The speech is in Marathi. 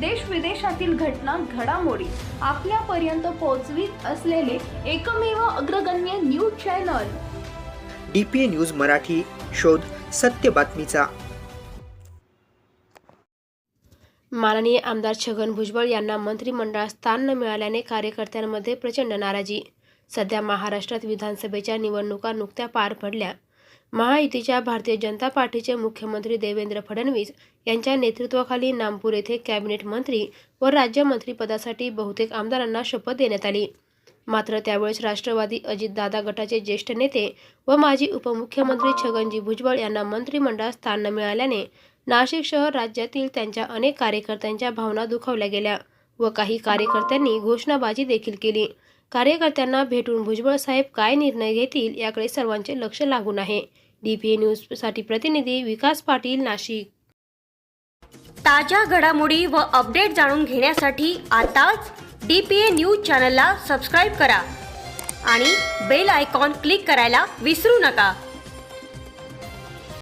देश विदेशातील घटना घडामोडी आपल्यापर्यंत पोहोचवीत असलेले एकमेव अग्रगण्य news channel. D P A news Marathi शोध सत्य बातमीचा. माननीय आमदार छगन भुजबळ यांना मंत्रिमंडळात स्थान न मिळाल्याने कार्यकर्त्यांमध्ये प्रचंड नाराजी. सध्या महाराष्ट्रात विधानसभेच्या निवडणुका नुकत्या पार पडल्या. महायुतीच्या भारतीय जनता पार्टीचे मुख्यमंत्री देवेंद्र फडणवीस यांच्या नेतृत्वाखाली नामपूर येथे कॅबिनेट मंत्री व राज्यमंत्रीपदासाठी बहुतेक आमदारांना शपथ देण्यात आली. मात्र त्यावेळेस राष्ट्रवादी अजितदादा गटाचे ज्येष्ठ नेते व माजी उपमुख्यमंत्री छगनजी भुजबळ यांना मंत्रिमंडळात स्थान न मिळाल्याने नाशिक शहर राज्यातील त्यांच्या अनेक कार्यकर्त्यांच्या भावना दुखावल्या गेल्या व काही कार्यकर्त्यांनी घोषणाबाजी देखील केली. कार्यकर्त्यांना भेटून भुजबळ साहेब काय निर्णय घेतील याकडे सर्वांचे लक्ष लागून आहे. डीपीए न्यूजसाठी प्रतिनिधी विकास पाटील नाशिक. ताज्या घडामोडी व अपडेट जाणून घेण्यासाठी आताच डी पी ए न्यूज चॅनलला सबस्क्राईब करा आणि बेल आयकॉन क्लिक करायला विसरू नका.